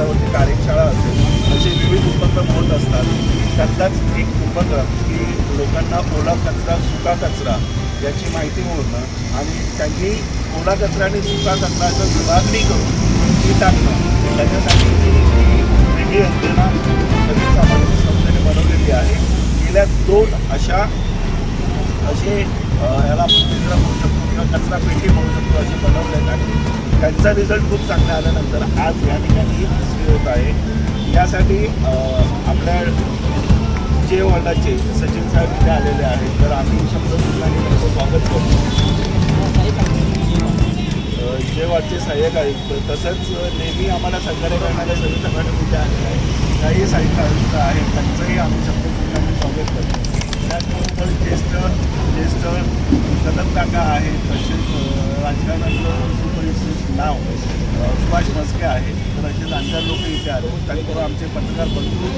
स्तरावरती कार्यशाळा असेल असे विविध उपक्रम होत असतात. त्यातलाच एक उपक्रम की लोकांना ओला कचरा सुका कचरा याची माहिती मिळणं आणि त्यांनी ओला कचरा आणि सुका कचराचं विभागणी करून ती टाकणं. त्याच्यासाठी ती वेगळी यंत्रणा सर्वसामान्य संस्थेने बनवलेली आहे. गेल्या दोन अशा असे याला आपण पिंजरा म्हणू शकतो किंवा कचरा पेटी म्हणू शकतो असे बनवले आहेत आणि त्यांचा रिझल्ट खूप चांगला आल्यानंतर आज या ठिकाणी ही होत आहे. यासाठी आपल्या जे वर्गाचे सचिन साहेब इथे आलेले आहेत. तर आम्ही शब्द ठिकाणी त्यांचं स्वागत करतो. जे वाटचे सहाय्यक आयुक्त तसंच नेहमी आम्हाला सहकार्य करणाऱ्या सगळे संघटना कुठे आलेले आहेत. काही सहाय्यक आयुक्त आहेत त्यांचंही आम्ही शब्द ठिकाणी स्वागत करतो. त्याचबरोबर ज्येष्ठ ज्येष्ठ कदम काका आहेत तसेच राजकारणातलं सुपरिचित नाव सुभाष मस्के आहे तर असे जाणकार लोक इथे आले त्याचबरोबर आमचे पत्रकार बंधू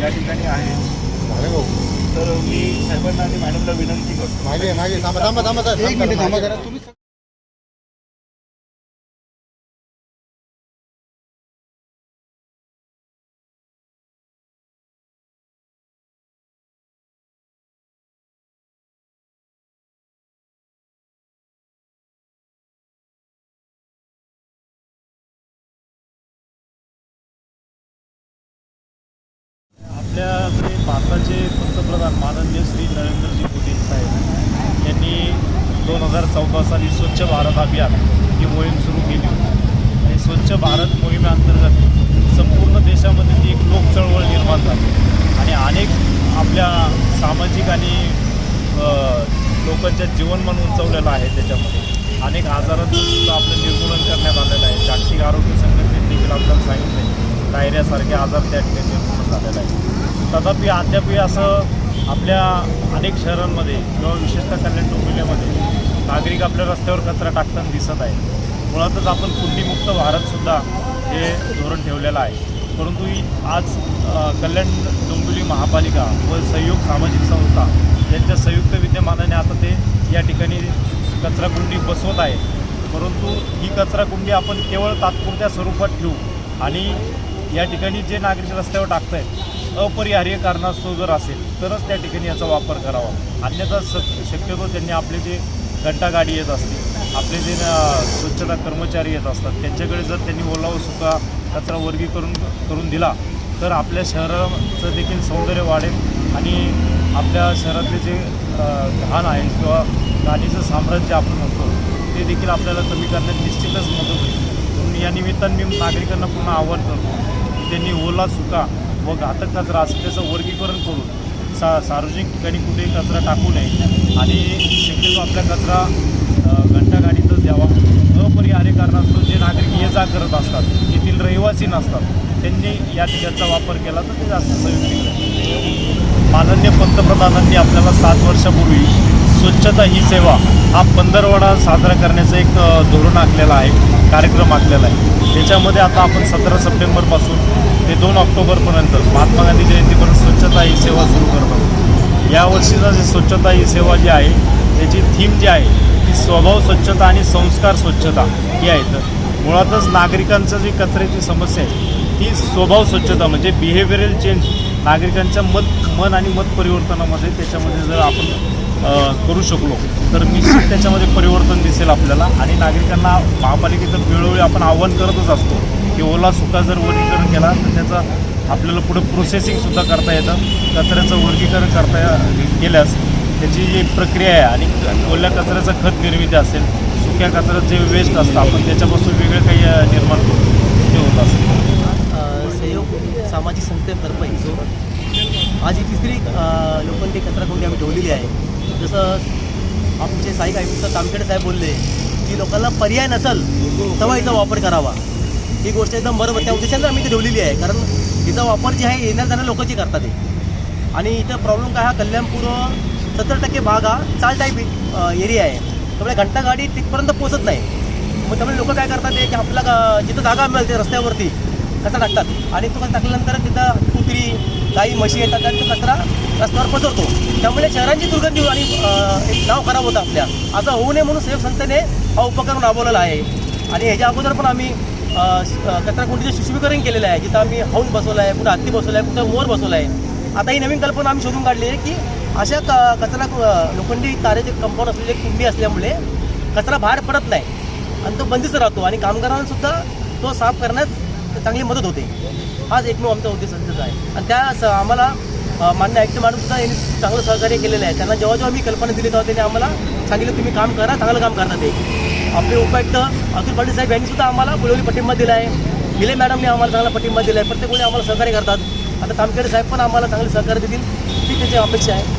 या ठिकाणी आहेत अरे भाऊ तर मी साहेबांना आणि मॅडमला विनंती करतो मागे मागे थांबा थांबा थांबा एक मिनिट थांबा करा तुम्ही आताचे पंतप्रधान माननीय श्री नरेंद्रजी मोदी साहेब यांनी दोन हजार चौदा साली स्वच्छ भारत अभियान ही मोहीम सुरू केली होती. आणि स्वच्छ भारत मोहिमेअंतर्गत संपूर्ण देशामध्ये ती एक लोक चळवळ निर्माण झाली. आणि अनेक आपल्या सामाजिक आणि लोकांच्या जीवनमान उंचवलेलं आहे त्याच्यामध्ये. अनेक आजारांचं सुद्धा आपलं निर्मूलन करण्यात आलेलं आहे. जागतिक आरोग्य संघटनेत देखील आपल्याला सांगितलं आहे डायरियासारखे आजार त्या ठिकाणी निर्मूलन झालेला आहे. तथापि अद्यापही असं आपल्या अनेक शहरांमध्ये किंवा विशेषतः कल्याण डोंबिवलीमध्ये नागरिक आपल्या रस्त्यावर कचरा टाकताना दिसत आहे मुळातच आपण कुंडीमुक्त भारतसुद्धा हे धोरण ठेवलेलं आहे. परंतु ही आज कल्याण डोंबिवली महापालिका व सहयोग सामाजिक संस्था यांच्या संयुक्त विद्यमानाने आता ते या ठिकाणी कचराकुंडी बसवत आहे परंतु ही कचराकुंडी आपण केवळ तात्पुरत्या स्वरूपात ठेवू आणि या ठिकाणी जे नागरिक रस्त्यावर टाकत आहेत अपरिहार्य कारणास्तव जर असेल तरच त्या ठिकाणी याचा वापर करावा. अन्यथा स शक्यतो त्यांनी आपले जे घंटागाडी येत असते आपले जे स्वच्छता कर्मचारी येत असतात त्यांच्याकडे जर त्यांनी ओला व सुका कचरा वर्गीकरण करून दिला तर आपल्या शहराचं देखील सौंदर्य वाढेल आणि आपल्या शहरातले जे घाण आहे किंवा गाडीचं साम्राज्य आपण म्हणतो ते देखील आपल्याला कमी करण्यात निश्चितच मदत होईल. म्हणून या निमित्ताने मी नागरिकांना पुन्हा आव्हान करतो त्यांनी ओला सुका व घातक कचरा असेल त्याचं वर्गीकरण करून सा सार्वजनिक ठिकाणी कुठेही कचरा टाकू नये आणि शक्यतो आपला कचरा घंटागाडीतच घंटा द्यावा अपरिहार्य कारणास्तव जे नागरिक ये जा करत असतात येथील रहिवासी नसतात त्यांनी या ठिकाणचा वापर केला तर ते जास्त संयुक्त माननीय पंतप्रधानांनी आपल्याला सात वर्षापूर्वी स्वच्छता ही सेवा हा पंधरवडा साजरा करण्याचं एक धोरण आखलेलं आहे कार्यक्रम आखलेला आहे. त्याच्यामध्ये आता आपण सतरा सप्टेंबरपासून ते दोन ऑक्टोबरपर्यंत महात्मा गांधी जयंतीपर्यंत स्वच्छता ही सेवा सुरू करत आहोत. यावर्षीचा जे स्वच्छता ही सेवा जी आहे त्याची थीम जी आहे ती स्वभाव स्वच्छता आणि संस्कार स्वच्छता ही आहे. तर मुळातच नागरिकांचं जी कचऱ्याची समस्या आहे ती स्वभाव स्वच्छता म्हणजे बिहेवियरल चेंज नागरिकांच्या मत मन आणि मत परिवर्तनामध्ये त्याच्यामध्ये जर आपण करू शकलो. तर निश्चित त्याच्यामध्ये परिवर्तन दिसेल आपल्याला. आणि नागरिकांना महापालिकेचं वेळोवेळी आपण आव्हान करतच असतो की ओला सुका जर वर्गीकरण केला तर त्याचा आपल्याला पुढे प्रोसेसिंगसुद्धा करता येतं. कचऱ्याचं वर्गीकरण करता केल्यास त्याची जी प्रक्रिया आहे आणि ओल्या कचऱ्याचं खत निर्मिती असेल सुक्या कचऱ्यात जे वेस्ट असतं आपण त्याच्यापासून वेगळं काही निर्माण करू. ते होत असतं सहयोग सामाजिक संस्थेतर्फे आज ही तिसरी अ, लोखंडी कचरा कुंडी आम्ही ठेवलेली आहे. जसं आमचे साई आयुक्त तामखेडे साहेब बोलले की लोकांना पर्याय नसेल तेव्हा हिचा वापर करावा. ही गोष्ट एकदम बरोबर त्या उद्देशाने आम्ही ती ठेवलेली आहे कारण हिचा वापर जे आहे येणार जाणार लोकच करतात ते. आणि इथं प्रॉब्लेम काय हा कल्याणपूर सत्तर टक्के भाग हा चाल टाईप एरिया आहे. त्यामुळे घंटा गाडी तिथपर्यंत पोचत नाही. मग त्यामुळे लोक काय करतात ते की आपला जिथं जागा मिळते रस्त्यावरती कचरा टाकतात. आणि तो कचरा टाकल्यानंतर तिथं कुत्री गाई म्हशी येतात आणि तो कचरा रस्त्यावर पसरतो. त्यामुळे शहरांची दुर्गंधी आणि एक नाव खराब होतं आपल्या. असं होऊ नये म्हणून सहयोग संस्थेने हा उपक्रम राबवलेला आहे. आणि ह्याच्या अगोदर पण आम्ही कचरा कुंडीचं शिशुवीकरण केलेलं आहे. जिथं आम्ही हौन बसवलं आहे कुठं हत्ती बसवलं आहे कुठं मोर बसवलं आहे. आता ही नवीन कल्पना आम्ही शोधून काढली आहे की अशा क कचरा क- लोखंडी तारेचे कंपाऊंड असलेले कुंडी असल्यामुळे कचरा बाहेर पडत नाही. आणि तो बंदीच राहतो आणि कामगारांनासुद्धा तो साफ करण्यास चांगली मदत होते. हाच एकमेव आमचा उद्देश सध्याचा आहे. आणि त्या स- आम्हाला मान्य आयुक्त मॅडमसुद्धा यांनी चांगलं सहकार्य केलेलं आहे. त्यांना जेव्हा जेव्हा मी कल्पना दिली तेव्हा त्यांनी आम्हाला सांगितलं तुम्ही काम करा चांगलं काम करतात ते. आपले उपायुक्त अतुल पाटील साहेब यांनीसुद्धा आम्हाला पुढे पाठिंबा दिला आहे. हिले मॅडमने आम्हाला चांगला पाठिंबा दिला आहे. प्रत्येक कोणी आम्हाला सहकार्य करतात. आता तामखेडे साहेब पण आम्हाला चांगले सहकार्य देतील. ही त्याची अपेक्षा आहे.